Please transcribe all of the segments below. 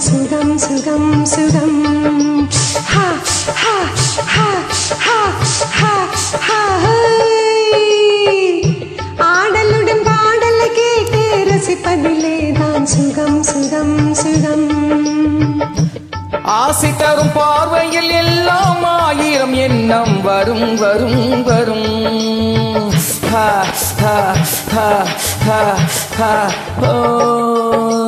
சுகம் ஹா ஹா ஹா ஹா ஹா ஹா ஆடலுடன் பாடலை கேட்டு ரசிப்பதிலே தான் சுகம் சுகம் சுகம் ஆசை தரும் பார்வையில் எல்லாம் ஆயிரம் எண்ணம் வரும் வரும் வரும் ஹா, ஹா, ஹா, ஹா, ஹா, ஓய்.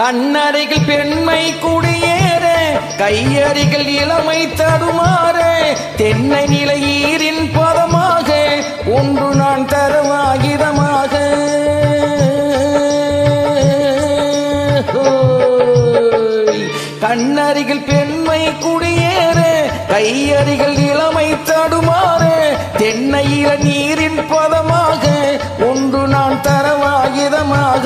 கண்ணறைகள் பெண்மை குடியேற கையறிகள் இளமை தடுமாற தென்னை நிலையீரின் பதமாக ஒன்று நான் தரவாகிதமாக ஓய். பெண்மை குடியேற கையறிகள் இளமை தடுமாற தென்னையில நீரின் பதமாக ஒன்று நான் தரவாகிதமாக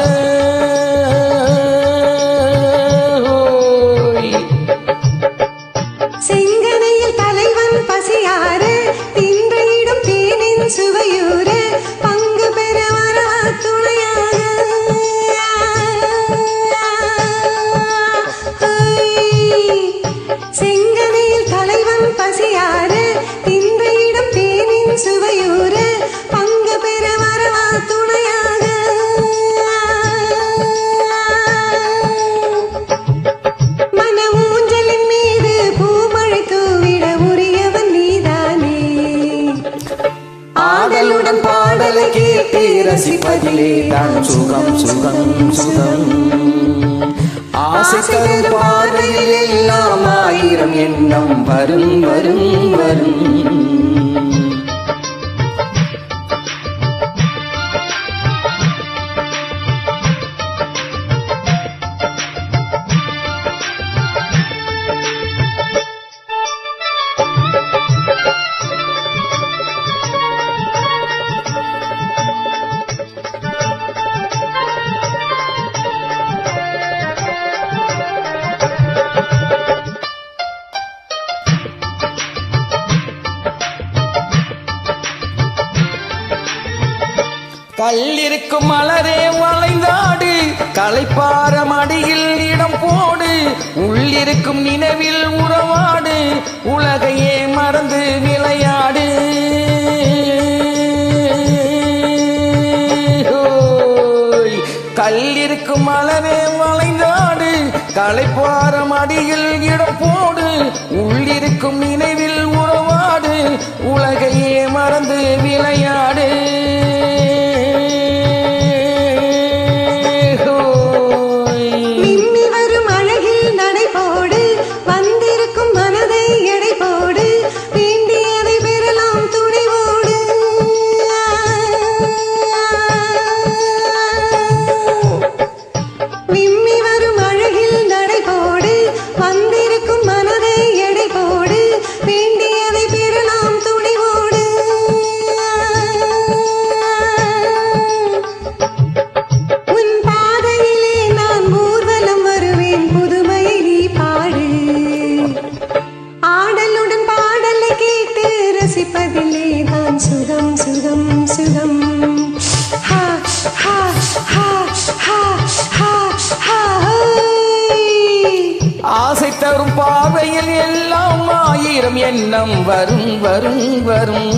ரசிப்பதிலே தான் சுகம் சுகம் சுகம். ஆசை தரும் பார்வையில் எல்லாம் ஆயிரம் எண்ணம் வரும் வரும் வரும். கல்லிருக்கும் மலரே வளைந்தாடு களைப்பார மடியில் இடம் போடு. உள்ளிருக்கும் நினைவில் உறவாடு. உலகையே மறந்து விளையாடு கல்லிருக்கும் மலரே வளைந்தாடு களைப்பார மடியில் இடம் போடு. உள்ளிருக்கும் நினைவில் உறவாடு. உலகையே மறந்து விளையாடு எண்ணம் வரும் வரும் வரும்.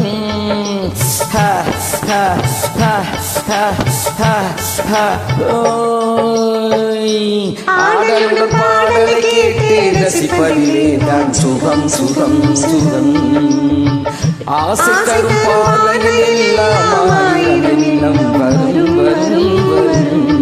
ஆடலுடன் பாடலை கேட்டு ரசிப்பதிலே தான் சுகம் சுகம் சுகம். ஆசை தரும் எல்லாம் எண்ணம் வரும் வரும்.